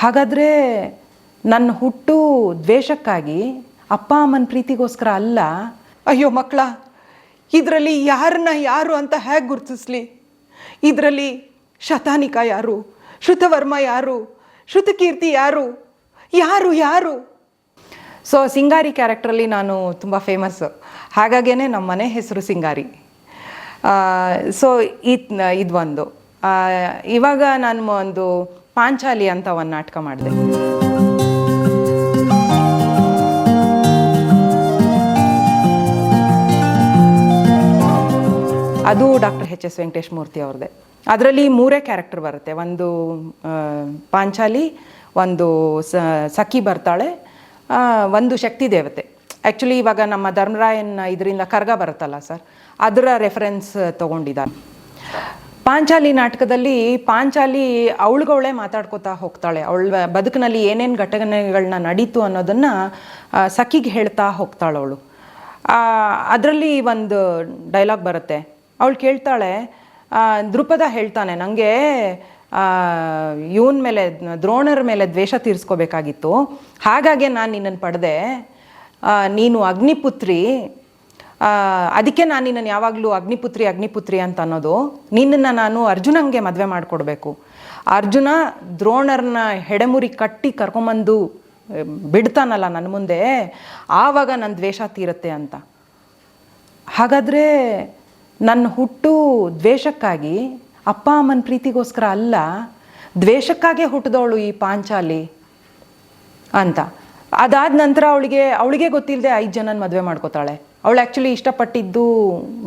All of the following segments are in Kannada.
ಹಾಗಾದರೆ ನನ್ನ ಹುಟ್ಟು ದ್ವೇಷಕ್ಕಾಗಿ ಅಪ್ಪ ಅಮ್ಮನ ಪ್ರೀತಿಗೋಸ್ಕರ ಅಲ್ಲ? ಅಯ್ಯೋ ಮಕ್ಕಳ ಇದರಲ್ಲಿ ಯಾರನ್ನ ಯಾರು ಅಂತ ಹೇಗೆ ಗುರುತಿಸ್ಲಿ? ಇದರಲ್ಲಿ ಶತಾನಿಕ ಯಾರು ಶ್ರುತವರ್ಮ ಯಾರು ಶ್ರುತಕೀರ್ತಿ ಯಾರು ಯಾರು ಯಾರು? ಸೊ ಸಿಂಗಾರಿ ಕ್ಯಾರೆಕ್ಟ್ರಲ್ಲಿ ನಾನು ತುಂಬ ಫೇಮಸ್ ಹಾಗಾಗೇ ನಮ್ಮ ಮನೆ ಹೆಸರು ಸಿಂಗಾರಿ. ಸೊ ಇದು ಇದು ಒಂದು ಆ, ಇವಾಗ ನಾನು ಒಂದು ಪಾಂಚಾಲಿ ಅಂತ ಒಂದು ನಾಟಕ ಮಾಡಿದೆ. ಅದು doctor H S Venkatesh Murthy ಅವ್ರದ್ದೇ ಅದರಲ್ಲಿ ಮೂರೇ ಕ್ಯಾರೆಕ್ಟರ್ ಬರುತ್ತೆ. ಒಂದು ಪಾಂಚಾಲಿ, ಒಂದು ಸಖಿ ಬರ್ತಾಳೆ ಒಂದು ಶಕ್ತಿ ದೇವತೆ. ಆ್ಯಕ್ಚುಲಿ ಇವಾಗ ನಮ್ಮ ಧರ್ಮರಾಯನ್ ಇದರಿಂದ ಕರ್ಗ ಬರುತ್ತಲ್ಲ ಸರ್, ಅದರ ರೆಫರೆನ್ಸ್ ತೊಗೊಂಡಿದ್ದಾರೆ. ಪಾಂಚಾಲಿ ನಾಟಕದಲ್ಲಿ ಪಾಂಚಾಲಿ ಅವಳುಗಳೇ ಮಾತಾಡ್ಕೋತಾ ಹೋಗ್ತಾಳೆ. ಅವಳ ಬದುಕಿನಲ್ಲಿ ಏನೇನು ಘಟನೆಗಳನ್ನ ನಡೀತು ಅನ್ನೋದನ್ನು ಸಖಿಗೆ ಹೇಳ್ತಾ ಹೋಗ್ತಾಳೆ ಅವಳು. ಅದರಲ್ಲಿ ಒಂದು ಡೈಲಾಗ್ ಬರುತ್ತೆ. ಅವಳು ಕೇಳ್ತಾಳೆ ದೃಪದ ಹೇಳ್ತಾನೆ ನನಗೆ ಇವನ ಮೇಲೆ, ದ್ರೋಣರ ಮೇಲೆ ದ್ವೇಷ ತೀರಿಸ್ಕೋಬೇಕಾಗಿತ್ತು. ಹಾಗಾಗಿ ನಾನು ನಿನ್ನನ್ನು ಪಡೆದೆ. ನೀನು ಅಗ್ನಿಪುತ್ರಿ ಅದಕ್ಕೆ ನಾನು ನಿನ್ನನ್ನು ಯಾವಾಗಲೂ ಅಗ್ನಿಪುತ್ರಿ ಅಗ್ನಿಪುತ್ರಿ ಅಂತ ಅನ್ನೋದು ನಿನ್ನನ್ನು ನಾನು ಅರ್ಜುನಂಗೆ ಮದುವೆ ಮಾಡಿಕೊಡ್ಬೇಕು. ಅರ್ಜುನ ದ್ರೋಣರನ್ನ ಹೆಡೆಮುರಿ ಕಟ್ಟಿ ಕರ್ಕೊಂಬಂದು ಬಿಡ್ತಾನಲ್ಲ ನನ್ನ ಮುಂದೆ, ಆವಾಗ ನನ್ನ ದ್ವೇಷ ತೀರುತ್ತೆ ಅಂತ. ಹಾಗಾದರೆ ನನ್ನ ಹುಟ್ಟು ದ್ವೇಷಕ್ಕಾಗಿ ಅಪ್ಪ ಅಮ್ಮನ ಪ್ರೀತಿಗೋಸ್ಕರ ಅಲ್ಲ, ದ್ವೇಷಕ್ಕಾಗೇ ಹುಟ್ಟಿದವಳು ಈ ಪಾಂಚಾಲಿ ಅಂತ. ಅದಾದ ನಂತರ ಅವಳಿಗೆ ಅವಳಿಗೆ ಗೊತ್ತಿಲ್ಲದೆ ಐದು ಜನನ ಮದುವೆ ಮಾಡ್ಕೋತಾಳೆ. ಅವಳು ಆ್ಯಕ್ಚುಲಿ ಇಷ್ಟಪಟ್ಟಿದ್ದು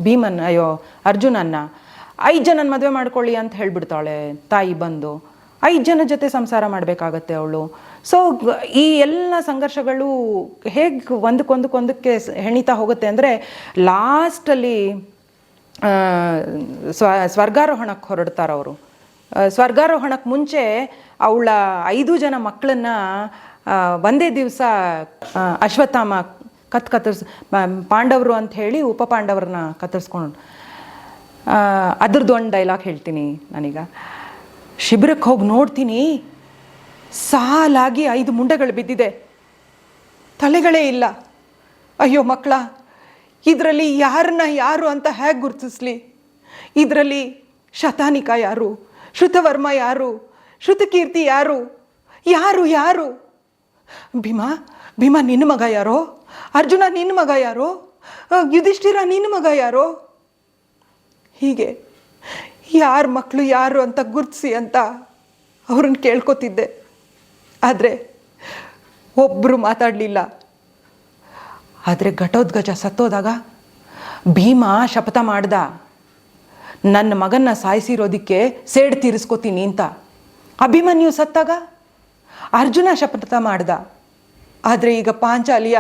ಭೀಮನ್, ಅಯ್ಯೋ, ಅರ್ಜುನನ್ನ. ಐದು ಜನನ ಮದುವೆ ಮಾಡ್ಕೊಳ್ಳಿ ಅಂತ ಹೇಳಿಬಿಡ್ತಾಳೆ, ತಾಯಿ ಬಂದು. ಐದು ಜನ ಜೊತೆ ಸಂಸಾರ ಮಾಡಬೇಕಾಗತ್ತೆ ಅವಳು. ಸೊ ಈ ಎಲ್ಲ ಸಂಘರ್ಷಗಳು ಹೇಗೆ ಒಂದಕ್ಕೊಂದಕ್ಕೊಂದಕ್ಕೆ ಹೆಣಿತಾ ಹೋಗುತ್ತೆ ಅಂದರೆ ಲಾಸ್ಟಲ್ಲಿ ಸ್ವ, ಸ್ವರ್ಗಾರೋಹಣಕ್ಕೆ ಹೊರಡ್ತಾರೆ ಅವರು. ಸ್ವರ್ಗಾರೋಹಣಕ್ಕೆ ಮುಂಚೆ ಅವಳ ಐದು ಜನ ಮಕ್ಕಳನ್ನ ಒಂದೇ ದಿವಸ ಅಶ್ವತ್ಥಾಮ ಕತ್ ಕತ್ತರಿಸ್ ಪಾಂಡವರು ಅಂತ ಹೇಳಿ ಉಪ ಪಾಂಡವ್ರನ್ನ ಕತ್ತರಿಸ್ಕೊಂಡು ಅದ್ರದ್ದು ಒಂದು ಡೈಲಾಗ್ ಹೇಳ್ತೀನಿ ನಾನೀಗ. ಶಿಬಿರಕ್ಕೆ ಹೋಗಿ ನೋಡ್ತೀನಿ, ಸಾಲಾಗಿ ಐದು ಮುಂಡೆಗಳು ಬಿದ್ದಿದೆ. ತಲೆಗಳೇ ಇಲ್ಲ. ಅಯ್ಯೋ ಮಕ್ಕಳ ಇದರಲ್ಲಿ ಯಾರನ್ನ ಯಾರು ಅಂತ ಹೇಗೆ ಗುರುತಿಸ್ಲಿ? ಇದರಲ್ಲಿ ಶತಾನಿಕ ಯಾರು, ಶ್ರುತವರ್ಮ ಯಾರು, ಶ್ರುತಕೀರ್ತಿ ಯಾರು ಯಾರು ಯಾರು? ಭೀಮಾ ಭೀಮಾ, ನಿನ್ನ ಮಗ ಯಾರೋ? ಅರ್ಜುನ, ನಿನ್ನ ಮಗ ಯಾರೋ? ಯುಧಿಷ್ಠಿರ, ನಿನ್ನ ಮಗ ಯಾರೋ? ಹೀಗೆ ಯಾರ ಮಕ್ಕಳು ಯಾರು ಅಂತ ಗುರುತಿಸಿ ಅಂತ ಅವ್ರನ್ನ ಕೇಳ್ಕೊತಿದ್ದೆ. ಆದರೆ ಒಬ್ಬರು ಮಾತಾಡಲಿಲ್ಲ. ಆದರೆ ಘಟೋದ್ಗಜ ಸತ್ತೋದಾಗ ಭೀಮ ಶಪಥ ಮಾಡ್ದ. ನನ್ನ ಮಗನ್ನ ಸಾಯಿಸಿರೋದಕ್ಕೆ ಸೇಡ್ ತೀರಿಸ್ಕೋತೀನಿ ಅಂತ. ಅಭಿಮನ್ಯು ಸತ್ತಾಗ ಅರ್ಜುನ ಶಪಥ ಮಾಡ್ದ. ಆದರೆ ಈಗ ಪಾಂಚಾಲಿಯ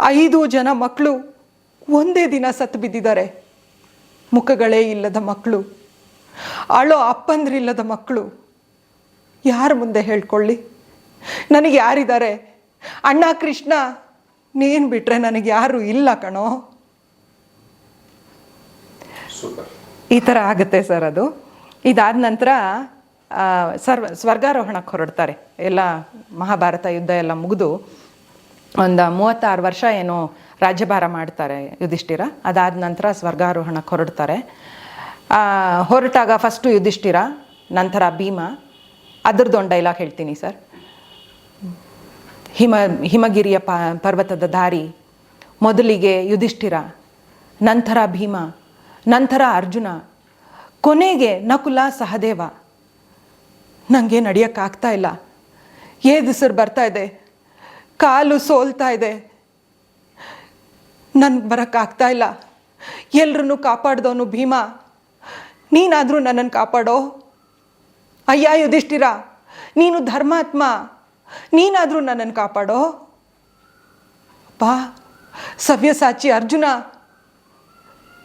ಐದು ಜನ ಮಕ್ಕಳು ಒಂದೇ ದಿನ ಸತ್ತು ಬಿದ್ದಿದ್ದಾರೆ. ಮುಖಗಳೇ ಇಲ್ಲದ ಮಕ್ಕಳು ಅಳೋ ಅಪ್ಪಂದ್ರಿಲ್ಲದ ಮಕ್ಕಳು ಯಾರ ಮುಂದೆ ಹೇಳ್ಕೊಳ್ಳಿ? ನನಗೆ ಯಾರಿದ್ದಾರೆ? ಅಣ್ಣ ಕೃಷ್ಣ ನೀನು ಬಿಟ್ಟರೆ ನನಗೆ ಯಾರು ಇಲ್ಲ ಕಣೋ. ಈ ಥರ ಆಗುತ್ತೆ ಸರ್ ಅದು. ಇದಾದ ನಂತರ ಸರ್ವ ಸ್ವರ್ಗಾರೋಹಣಕ್ಕೆ ಹೊರಡ್ತಾರೆ. ಎಲ್ಲ ಮಹಾಭಾರತ ಯುದ್ಧ ಎಲ್ಲ ಮುಗಿದು ಒಂದು ಮೂವತ್ತಾರು ವರ್ಷ ಏನು ರಾಜ್ಯಭಾರ ಮಾಡ್ತಾರೆ ಯುಧಿಷ್ಠಿರ. ಅದಾದ ನಂತರ ಸ್ವರ್ಗಾರೋಹಣಕ್ಕೆ ಹೊರಡ್ತಾರೆ. ಹೊರಟಾಗ ಫಸ್ಟು ಯುಧಿಷ್ಠಿರ, ನಂತರ ಭೀಮ. ಅದ್ರದ್ದು ಒಂದು ಡೈಲಾಗ್ ಹೇಳ್ತೀನಿ ಸರ್ ಹಿಮ, ಹಿಮಗಿರಿಯ ಪ, ಪರ್ವತದ ದಾರಿ, ಮೊದಲಿಗೆ ಯುಧಿಷ್ಠಿರ, ನಂತರ ಭೀಮ, ನಂತರ ಅರ್ಜುನ. ಕೊನೆಗೆ ನಕುಲ ಸಹದೇವ. ನನಗೆ ನಡೆಯೋಕ್ಕಾಗ್ತಾ ಇಲ್ಲ. ಏದುಸಿರು ಬರ್ತಾ ಇದೆ. ಕಾಲು ಸೋಲ್ತಾ ಇದೆ. ನನಗೆ ಬರೋಕ್ಕಾಗ್ತಾ ಇಲ್ಲ. ಎಲ್ರೂ ಕಾಪಾಡ್ದವನು ಭೀಮ. ನೀನಾದರೂ ನನ್ನನ್ನು ಕಾಪಾಡೋ? ಅಯ್ಯ, ಯುಧಿಷ್ಠಿರ, ನೀನು ಧರ್ಮಾತ್ಮ. ನೀನಾದರೂ ನನ್ನನ್ನು ಕಾಪಾಡೋ? ಬಾ ಸವ್ಯಸಾಚಿ ಅರ್ಜುನ.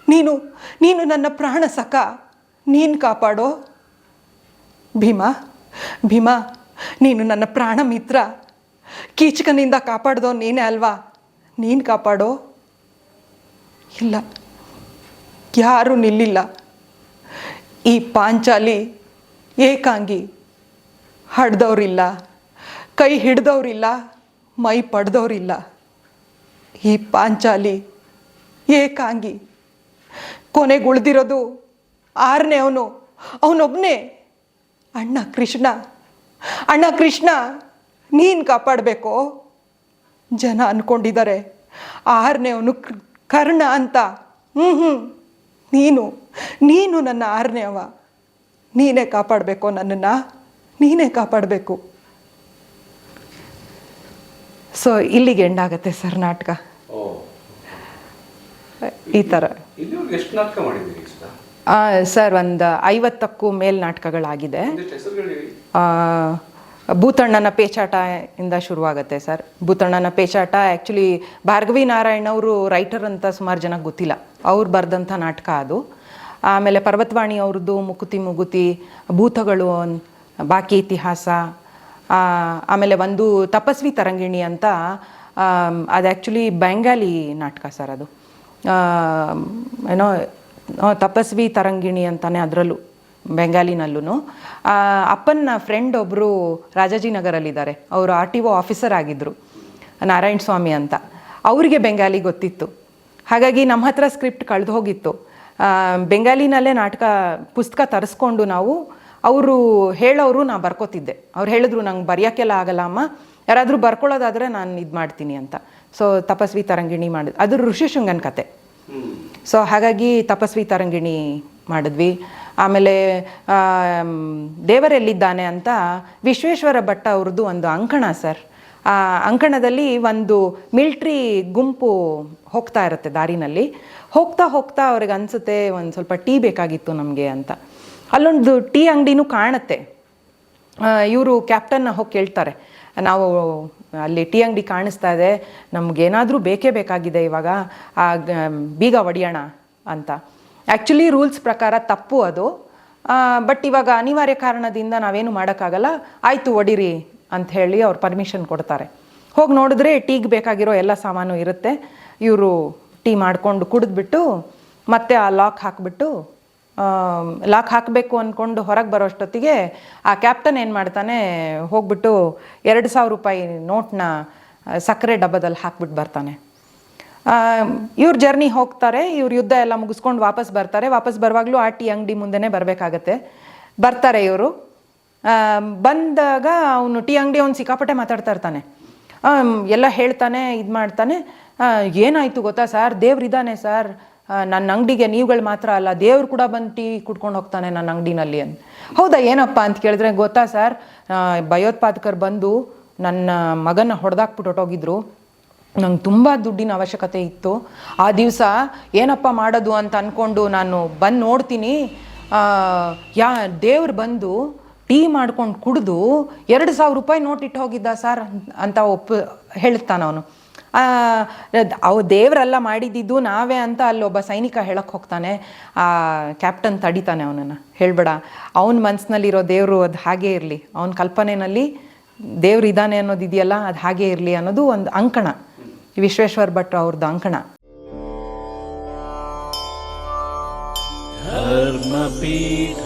ನೀನು ನೀನು ನನ್ನ ಪ್ರಾಣ ಸಖ ನೀನು ಕಾಪಾಡೋ? ಭೀಮಾ? ಭೀಮಾ, ನೀನು ನನ್ನ ಪ್ರಾಣ ಮಿತ್ರ. ಕೀಚಕನಿಂದ ಕಾಪಾಡ್ದೋ ನೀನೇ ಅಲ್ವಾ? ನೀನು ಕಾಪಾಡೋ? ಇಲ್ಲ. ಯಾರೂ ನಿಲ್ಲಿಲ್ಲ. ಈ ಪಾಂಚಾಲಿ ಏಕಾಂಗಿ ಹಡ್ದವ್ರಿಲ್ಲ. ಕೈ ಹಿಡ್ದವ್ರಿಲ್ಲ, ಮೈ ಪಡೆದವ್ರಿಲ್ಲ. ಈ ಪಾಂಚಾಲಿ ಏಕಾಂಗಿ ಕೊನೆಗುಳ್ದಿರೋದು ಆರನೇ ಅವನು ಅವನೊಬ್ಬನೇ ಅಣ್ಣ ಕೃಷ್ಣ ಅಣ್ಣ ಕೃಷ್ಣ ನೀನು ಕಾಪಾಡಬೇಕು? ಜನ ಅಂದ್ಕೊಂಡಿದ್ದಾರೆ ಆರನೇ ಅವನು ಕರ್ಣ ಅಂತ. ಹ್ಞೂ ಹ್ಞೂ ನೀನು ನೀನು ನನ್ನ ಆರನೇ ಅವ. ನೀನೇ ಕಾಪಾಡಬೇಕು ನನ್ನನ್ನು? ನೀನೇ ಕಾಪಾಡಬೇಕು. ಸೊ ಇಲ್ಲಿಗೆ ಆಗುತ್ತೆ ಸರ್ ನಾಟಕ. ಈ ಥರ ಎಷ್ಟು ನಾಟಕ ಮಾಡಿದ್ದೀರಿ? ಸರ್ ಒಂದು ಐವತ್ತಕ್ಕೂ ಮೇಲ್ ನಾಟಕಗಳಾಗಿದೆ. ಭೂತಣ್ಣನ ಪೇಚಾಟ ಇಂದ ಶುರುವಾಗುತ್ತೆ ಸರ್. ಭೂತಣ್ಣನ ಪೇಚಾಟ ಆ್ಯಕ್ಚುಲಿ ಭಾರ್ಗವಿ ನಾರಾಯಣ್ ಅವರು ರೈಟರ್ ಅಂತ ಸುಮಾರು ಜನ ಗೊತ್ತಿಲ್ಲ. ಅವ್ರು ಬರೆದಂಥ ನಾಟಕ ಅದು. ಆಮೇಲೆ ಪರ್ವತವಾಣಿ ಅವ್ರದ್ದು ಮುಕುತಿ ಮುಗುತಿ ಭೂತಗಳು ಬಾಕಿ ಇತಿಹಾಸ ಆಮೇಲೆ ಒಂದು ತಪಸ್ವಿ ತರಂಗಿಣಿ ಅಂತ ಅದು ಆ್ಯಕ್ಚುಲಿ ಬೆಂಗಾಲಿ ನಾಟಕ ಸರ್ ಅದು. ಏನೋ ತಪಸ್ವಿ ತರಂಗಿಣಿ ಅಂತಾನೆ ಅದರಲ್ಲೂ ಬೆಂಗಾಲಿನಲ್ಲೂ ಅಪ್ಪನ ಫ್ರೆಂಡ್ ಒಬ್ಬರು ರಾಜಾಜಿನಗರಲ್ಲಿದ್ದಾರೆ ಅವರು ಆರ್ ಟಿ ಒ ಆಫೀಸರ್ ಆಗಿದ್ದರು ನಾರಾಯಣ ಸ್ವಾಮಿ ಅಂತ. ಅವರಿಗೆ ಬೆಂಗಾಲಿ ಗೊತ್ತಿತ್ತು. ಹಾಗಾಗಿ ನಮ್ಮ ಹತ್ರ ಸ್ಕ್ರಿಪ್ಟ್ ಕಳೆದು ಹೋಗಿತ್ತು. ಬೆಂಗಾಲಿನಲ್ಲೇ ನಾಟಕ, ಪುಸ್ತಕ ತರಿಸ್ಕೊಂಡು ನಾವು, ಅವರು ಹೇಳೋರು ನಾನು ಬರ್ಕೋತಿದ್ದೆ. ಅವ್ರು ಹೇಳಿದ್ರು, ನಂಗೆ ಬರೆಯೋಕ್ಕೆಲ್ಲ ಆಗಲ್ಲ ಅಮ್ಮ. ಯಾರಾದರೂ ಬರ್ಕೊಳ್ಳೋದಾದರೆ ನಾನು ಇದು ಮಾಡ್ತೀನಿ ಅಂತ. ಸೊ ತಪಸ್ವಿ ತರಂಗಿಣಿ ಮಾಡಿದ್, ಅದು ಋಷಿಶೃಂಗನ್ ಕತೆ. ಸೊ ಹಾಗಾಗಿ ತಪಸ್ವಿ ತರಂಗಿಣಿ ಮಾಡಿದ್ವಿ. ಆಮೇಲೆ ಆಮ್, ದೇವರೆಲ್ಲಿದ್ದಾನೆ ಅಂತ ವಿಶ್ವೇಶ್ವರ ಭಟ್ಟ ಅವ್ರದ್ದು ಒಂದು ಅಂಕಣ ಸರ್. ಆ ಅಂಕಣದಲ್ಲಿ ಒಂದು ಮಿಲ್ಟ್ರಿ ಗುಂಪು ಹೋಗ್ತಾ ಇರುತ್ತೆ ದಾರಿನಲ್ಲಿ. ಹೋಗ್ತಾ ಹೋಗ್ತಾ ಅವ್ರಿಗೆ ಅನಿಸುತ್ತೆ ಒಂದು ಸ್ವಲ್ಪ ಟೀ ಬೇಕಾಗಿತ್ತು ನಮಗೆ ಅಂತ. ಅಲ್ಲೊಂದು ಟೀ ಅಂಗಡಿನೂ ಕಾಣುತ್ತೆ. ಇವರು ಕ್ಯಾಪ್ಟನ್ನ ಹೋಗಿ ಕೇಳ್ತಾರೆ. ನಾವು ಅಲ್ಲಿ ಟೀ ಅಂಗಡಿ ಕಾಣಿಸ್ತಾ ಇದೆ. ನಮಗೇನಾದರೂ ಬೇಕೇ ಬೇಕಾಗಿದೆ ಇವಾಗ. ಆ ಬೀಗ ಹೊಡಿಯೋಣ ಅಂತ. ಆ್ಯಕ್ಚುಲಿ ರೂಲ್ಸ್ ಪ್ರಕಾರ ತಪ್ಪು ಅದು. ಬಟ್ ಇವಾಗ ಅನಿವಾರ್ಯ ಕಾರಣದಿಂದ ನಾವೇನು ಮಾಡೋಕ್ಕಾಗಲ್ಲ. ಆಯಿತು, ಒಡಿರಿ ಅಂತ ಹೇಳಿ ಅವ್ರು ಪರ್ಮಿಷನ್ ಕೊಡ್ತಾರೆ. ಹೋಗಿ ನೋಡಿದ್ರೆ ಟೀಗೆ ಬೇಕಾಗಿರೋ ಎಲ್ಲ ಸಾಮಾನು ಇರುತ್ತೆ. ಇವರು ಟೀ ಮಾಡಿಕೊಂಡು ಕುಡಿದ್ಬಿಟ್ಟು ಮತ್ತೆ ಆ ಲಾಕ್ ಹಾಕಿಬಿಟ್ಟು ಲಾಕ್ ಹಾಕಬೇಕು ಅಂದ್ಕೊಂಡು ಹೊರಗೆ ಬರೋಷ್ಟೊತ್ತಿಗೆ ಆ ಕ್ಯಾಪ್ಟನ್ ಏನು ಮಾಡ್ತಾನೆ, ಹೋಗ್ಬಿಟ್ಟು ಎರಡು ಸಾವಿರ ರೂಪಾಯಿ ನೋಟ್ನ ಸಕ್ಕರೆ ಡಬ್ಬದಲ್ಲಿ ಹಾಕ್ಬಿಟ್ಟು ಬರ್ತಾನೆ. ಇವ್ರ ಜರ್ನಿ ಹೋಗ್ತಾರೆ, ಇವ್ರ ಯುದ್ಧ ಎಲ್ಲ ಮುಗಿಸ್ಕೊಂಡು ವಾಪಸ್ ಬರ್ತಾರೆ. ವಾಪಸ್ ಬರುವಾಗಲೂ ಆ ಟೀ ಅಂಗಡಿ ಮುಂದೆನೇ ಬರಬೇಕಾಗತ್ತೆ. ಬರ್ತಾರೆ ಇವರು. ಬಂದಾಗ ಅವನು ಟೀ ಅಂಗಡಿ ಅವ್ನು ಸಿಕ್ಕಾಪಟ್ಟೆ ಮಾತಾಡ್ತಾ ಇರ್ತಾನೆ. ಎಲ್ಲ ಹೇಳ್ತಾನೆ, ಇದು ಮಾಡ್ತಾನೆ. ಏನಾಯಿತು ಗೊತ್ತಾ ಸರ್? ದೇವ್ರಿದ್ದಾನೆ ಸರ್. ನನ್ನ ಅಂಗಡಿಗೆ ನೀವುಗಳು ಮಾತ್ರ ಅಲ್ಲ, ದೇವ್ರು ಕೂಡ ಬಂದು ಟೀ ಕುಟ್ಕೊಂಡು ಹೋಗ್ತಾನೆ ನನ್ನ ಅಂಗಡಿನಲ್ಲಿ ಅಂತ. ಹೌದಾ, ಏನಪ್ಪ ಅಂತ ಕೇಳಿದ್ರೆ ಗೊತ್ತಾ ಸರ್? ಭಯೋತ್ಪಾದಕರು ಬಂದು ನನ್ನ ಮಗನ ಹೊಡೆದಾಕ್ಬಿಟ್ಟು ಹೊಟ್ಟೋಗಿದ್ರು ನಂಗೆ ತುಂಬ ದುಡ್ಡಿನ ಅವಶ್ಯಕತೆ ಇತ್ತು. ಆ ದಿವಸ ಏನಪ್ಪ ಮಾಡೋದು ಅಂತ ಅಂದ್ಕೊಂಡು ನಾನು ಬಂದು ನೋಡ್ತೀನಿ. ಯಾ, ದೇವ್ರು ಬಂದು ಟೀ ಮಾಡ್ಕೊಂಡು ಕುಡಿದು ಎರಡು ಸಾವಿರ ರೂಪಾಯಿ ನೋಟ್ ಇಟ್ಟು ಹೋಗಿದ್ದ ಸರ್ ಅಂತ ಒಪ್ಪು ಹೇಳ್ತಾನ ಅವನು. ಅವ ದೇವರೆಲ್ಲ ಮಾಡಿದ್ದಿದ್ದು ನಾವೇ ಅಂತ ಅಲ್ಲೊಬ್ಬ ಸೈನಿಕ ಹೇಳಕ್ಕೆ ಹೋಗ್ತಾನೆ. ಆ, ಕ್ಯಾಪ್ಟನ್ ತಡಿತಾನೆ ಅವನನ್ನು. ಹೇಳಬೇಡ. ಅವನ ಮನಸ್ಸಿನಲ್ಲಿರೋ ದೇವರು ಅದು ಹಾಗೇ ಇರ್ಲಿ. ಅವನ ಕಲ್ಪನೆನಲ್ಲಿ ದೇವ್ರು ಇದ್ದಾನೆ ಅನ್ನೋದು ಇದೆಯಲ್ಲ, ಅದು ಹಾಗೇ ಇರಲಿ ಅನ್ನೋದು ಒಂದು ಅಂಕಣ. ವಿಶ್ವೇಶ್ವರ ಭಟ್ ಅವ್ರದ್ದು ಅಂಕಣ. ಧರ್ಮಪೀಠ.